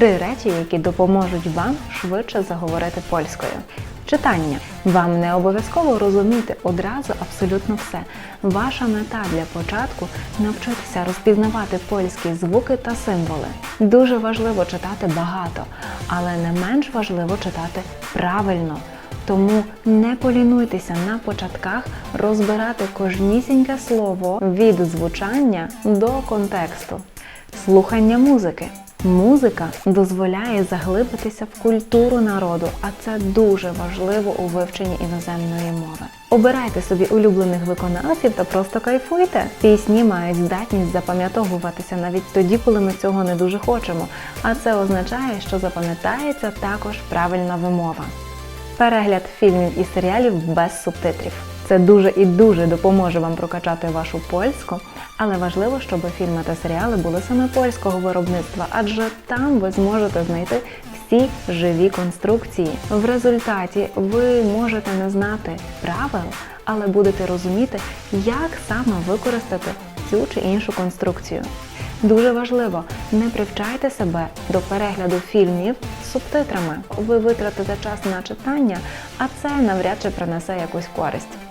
Три речі, які допоможуть вам швидше заговорити польською. Читання. Вам не обов'язково розуміти одразу абсолютно все. Ваша мета для початку навчитися розпізнавати польські звуки та символи. Дуже важливо читати багато, але не менш важливо читати правильно. Тому не полінуйтеся на початках розбирати кожнісіньке слово від звучання до контексту. Слухання музики. Музика дозволяє заглибитися в культуру народу, а це дуже важливо у вивченні іноземної мови. Обирайте собі улюблених виконавців та просто кайфуйте. Пісні мають здатність запам'ятовуватися навіть тоді, коли ми цього не дуже хочемо. А це означає, що запам'ятається також правильна вимова. Перегляд фільмів і серіалів без субтитрів. Це дуже і дуже допоможе вам прокачати вашу польську, але важливо, щоб фільми та серіали були саме польського виробництва, адже там ви зможете знайти всі живі конструкції. В результаті ви можете не знати правил, але будете розуміти, як саме використати цю чи іншу конструкцію. Дуже важливо, не привчайте себе до перегляду фільмів з субтитрами. Ви витратите час на читання, а це навряд чи принесе якусь користь.